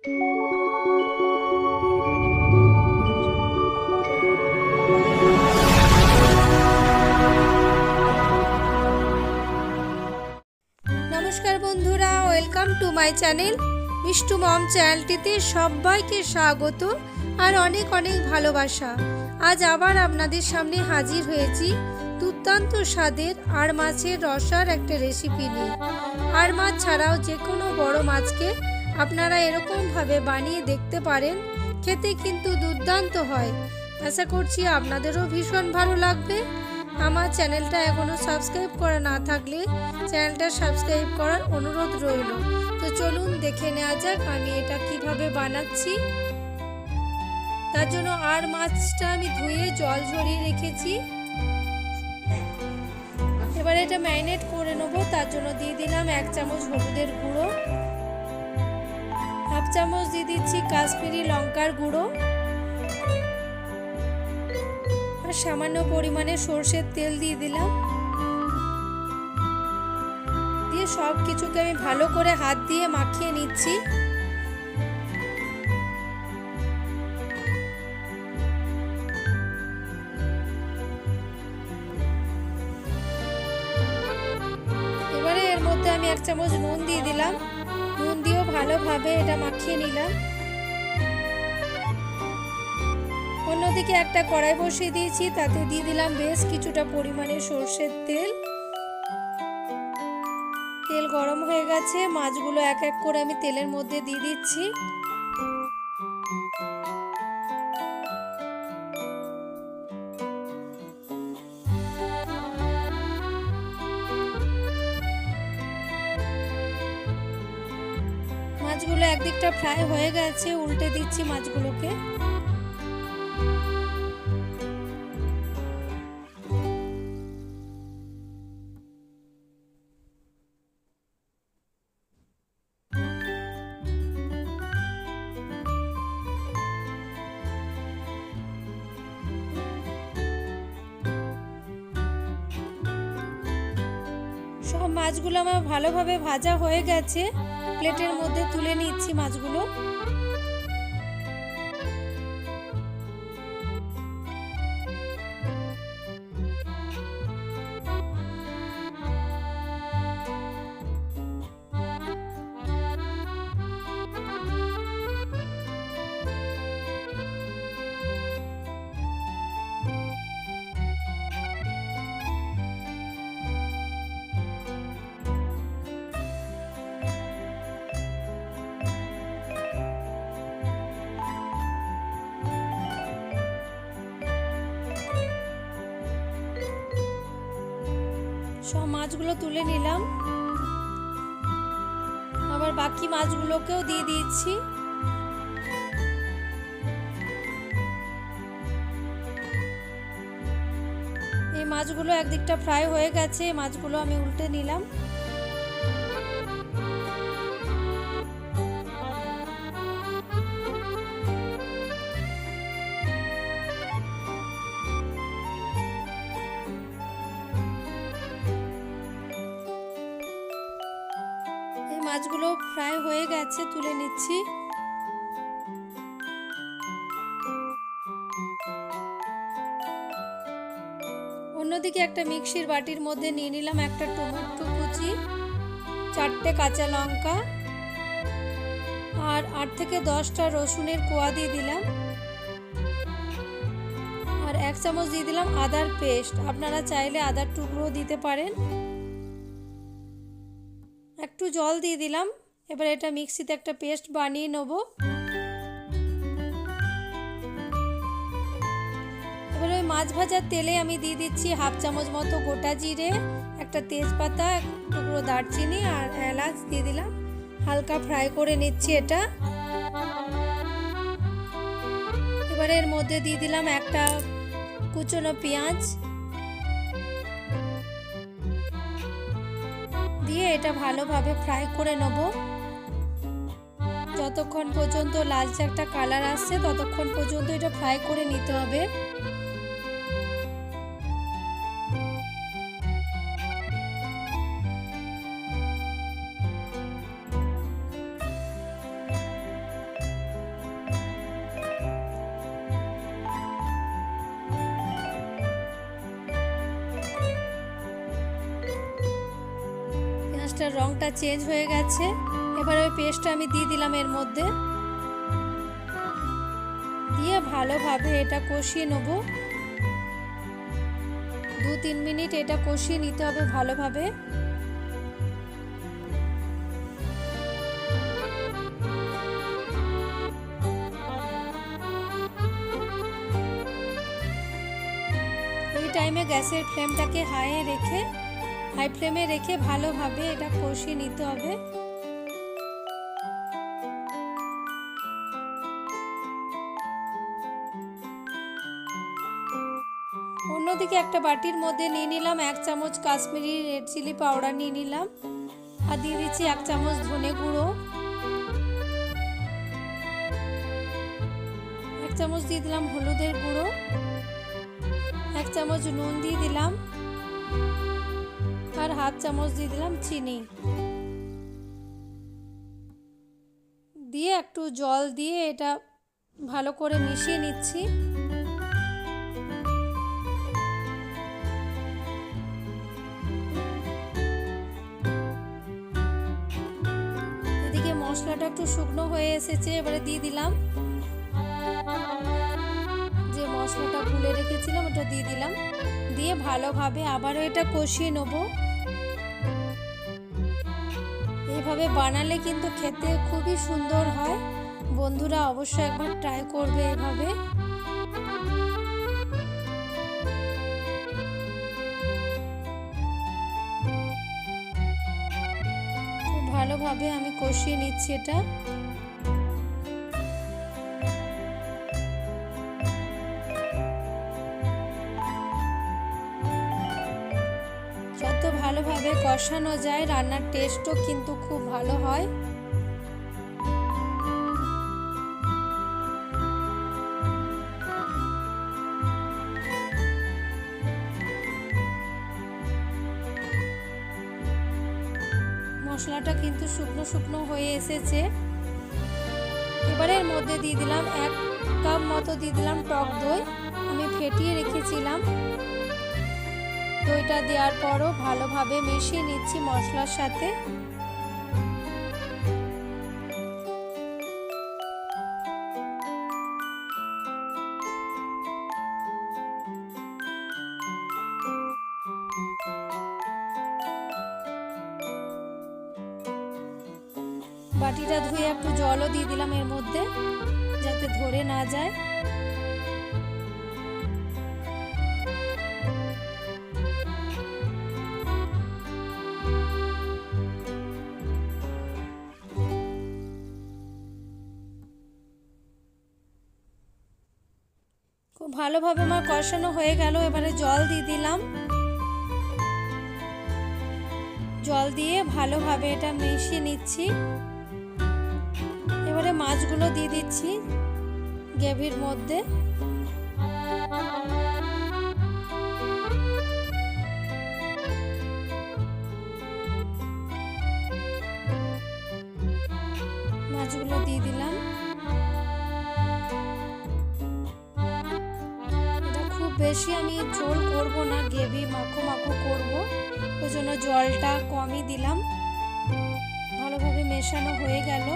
নমস্কার বন্ধুরা welcome to my channel Mishtu mom চ্যানেলটিতে সবাইকে স্বাগত আর অনেক অনেক ভালোবাসা। আজ আবার আপনাদের সামনে হাজির হয়েছি দুর্দান্ত স্বাদের আর মাছের রসার একটা রেসিপি নিয়ে। আর মাছ ছাড়াও যে কোনো বড় মাছকে আপনারা এরকমভাবে বানিয়ে দেখতে পারেন, খেতে কিন্তু দুর্দান্ত হয়। আশা করছি আপনাদেরও ভীষণ ভালো লাগবে। আমার চ্যানেলটা এখনও সাবস্ক্রাইব করা না থাকলে চ্যানেলটা সাবস্ক্রাইব করার অনুরোধ রইল। তো চলুন দেখে নেওয়া যাক আমি এটা কীভাবে বানাচ্ছি। তার জন্য আর মাছটা আমি ধুয়ে জল ঝরিয়ে রেখেছি। এবার এটা ম্যারিনেট করে নেব, তার জন্য দিয়ে দিলাম এক চামচ হলুদের গুঁড়ো। হাফ চামচ দিয়ে দিচ্ছি কাশ্মীরি লঙ্কার গুঁড়ো। আর সামান্য পরিমাণে সর্ষের তেল দিয়ে দিলাম। দিয়ে সব কিছুকে আমি ভালো করে হাত দিয়ে মাখিয়ে নিচ্ছি। এবারে এর মধ্যে আমি এক চামচ নুন দিয়ে দিলাম। ভালোভাবে এটা মাখিয়ে নিলাম। অন্যদিকে একটা কড়াই বসিয়ে দিয়েছি, তাতে দিয়ে দিলাম বেশ কিছুটা পরিমাণে সর্ষের তেল। তেল গরম হয়ে গেছে, মাছগুলো এক এক করে আমি তেলের মধ্যে দিয়ে দিচ্ছি। মাছগুলো একদিকটা ফ্রাই হয়ে গেছে, উল্টে দিচ্ছি মাছগুলোকে। সব মাছগুলো আমার ভালোভাবে ভাজা হয়ে গেছে। প্লেটের মধ্যে তুলে নিচ্ছি মাছগুলো। সব মাছগুলো তুলে নিলাম। আবার বাকি মাছগুলোকেও দিয়ে দিয়েছি। এই মাছগুলো একদিকটা ফ্রাই হয়ে গেছে মাছগুলো আমি উল্টে নিলাম। মাছগুলো ফ্রাই হয়ে গেছে, তুলে নিচ্ছি। অন্যদিকে একটা মিক্সির বাটির মধ্যে নিয়ে নিলাম একটা টমেটো কুচি, চারটে কাঁচা লঙ্কা, আর আট থেকে দশটা রসুনের কোয়া দিয়ে দিলাম। আর এক চামচ দিয়ে দিলাম আদার পেস্ট। আপনারা চাইলে আদার টুকরো দিতে পারেন। একটু জল দিয়ে দিলাম। এবার এটা মিক্সিতে একটা পেস্ট বানিয়ে নেব। এবার ওই মাছ ভাজার তেলে আমি দিয়ে দিচ্ছি হাফ চামচ মতো গোটা জিরে, একটা তেজপাতা, টুকরো দারচিনি আর এলাচ দিয়ে দিলাম। হালকা ফ্রাই করে নিচ্ছি এটা। এবারে এর মধ্যে দিয়ে দিলাম একটা কুচনো পেঁয়াজ দিয়ে এটা ভালোভাবে ফ্রাই করে নেব। যতক্ষণ পর্যন্ত লালচে একটা কালার আসছে, ততক্ষণ পর্যন্ত এটা ফ্রাই করে নিতে হবে। মাছটার রংটা চেঞ্জ হয়ে গেছে। এবার ওই পেস্টটা আমি দিয়ে দিলাম এর মধ্যে। দিয়ে ভালোভাবে এটা কষিয়ে নেব। দু তিন মিনিট এটা কষিয়ে নিতে হবে ভালোভাবে। এই টাইমে গ্যাসের ফ্লেমটাকে হাইয়ে রেখে হাই ফ্লেমে রেখে ভালোভাবে এটা কষিয়ে নিতে হবে। অন্যদিকে একটা বাটির মধ্যে নিয়ে নিলাম এক চামচ কাশ্মীরি রেড চিলি পাউডার নিয়ে নিলাম আর দিয়ে দিচ্ছি এক চামচ ধনে গুঁড়ো। এক চামচ দিয়ে দিলাম হলুদের গুঁড়ো। এক চামচ নুন দিয়ে দিলাম। আর হাফ চামচ দিয়ে দিলাম, চিনি। দিয়ে একটু জল দিয়ে এটা ভালো করে মিশিয়ে নিচ্ছি। এদিকে মশলাটা একটু শুকনো হয়ে এসেছে, এবারে দিয়ে দিলাম। যে মশলাটা গুলে রেখেছিলাম, ওটা দিয়ে দিলাম। দিয়ে ভালোভাবে আবারও এটা কষিয়ে নেব। এইভাবে বানালে কিন্তু খেতে খুবই সুন্দর হয়। বন্ধুরা অবশ্যই একবার ট্রাই করবে এভাবে ভালোভাবে আমি কষিয়ে নিচ্ছি এটা। ভালোভাবে কষানো যায়, রান্নার টেস্টও কিন্তু খুব ভালো হয়। মশলাটা কিন্তু শুকনো শুকনো হয়ে এসেছে। এবারের মধ্যে দিয়ে দিলাম এক কাপ মতো দিয়ে দিলাম টক দই। আমি ফেটিয়ে রেখেছিলাম। দইটা দেওয়ার পরও ভালোভাবে মিশিয়ে নিচ্ছি মশলার সাথে। বাটিটা ধুয়ে একটু জলও দিয়ে দিলাম এর মধ্যে, যাতে ধরে না যায়। খুব ভালোভাবে আমার কষানো হয়ে গেল, এবারে জল দিয়ে দিলাম। জল দিয়ে ভালোভাবে এটা মিশিয়ে নিচ্ছি। এবারে মাছগুলো দিয়ে দিচ্ছি গ্রেভির মধ্যে। বেশি আমি ঝোল করব না, গ্রেভি মাখো মাখো করব। ওই জন্য জলটা কমই দিলাম। ভালোভাবে মেশানো হয়ে গেল।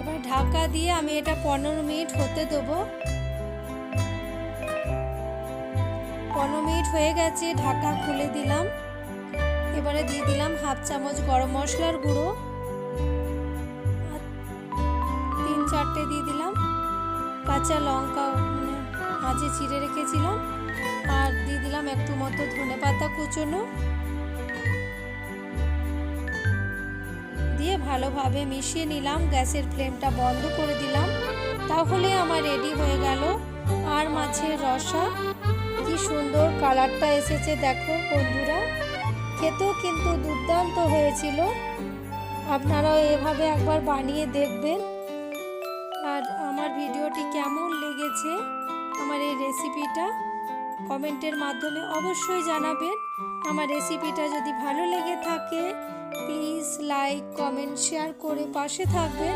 এবার ঢাকা দিয়ে আমি এটা পনেরো মিনিট হতে দেবো। পনেরো মিনিট হয়ে গেছে, ঢাকা খুলে দিলাম। এবারে দিয়ে দিলাম হাফ চামচ গরম মশলার গুঁড়ো। তিন চারটে দিয়ে দিলাম কাঁচা লঙ্কা মাঝে চিড়ে রেখেছিলাম। আর দিয়ে দিলাম একটু মতো ধনে পাতা কুচোনো। দিয়ে ভালোভাবে মিশিয়ে নিলাম, গ্যাসের ফ্লেমটা বন্ধ করে দিলাম। তাহলে আমার রেডি হয়ে গেল। আর মাছের রসা, কি সুন্দর কালারটা এসেছে দেখো বন্ধুরা। খেতেও কিন্তু দুর্দান্ত হয়েছিল। আপনারাও এভাবে একবার বানিয়ে দেখবেন। রেসিপিটা কমেন্টের মাধ্যমে অবশ্যই জানাবেন। আমার রেসিপিটা যদি ভালো লেগে থাকে প্লিজ লাইক কমেন্ট শেয়ার করে পাশে থাকবেন।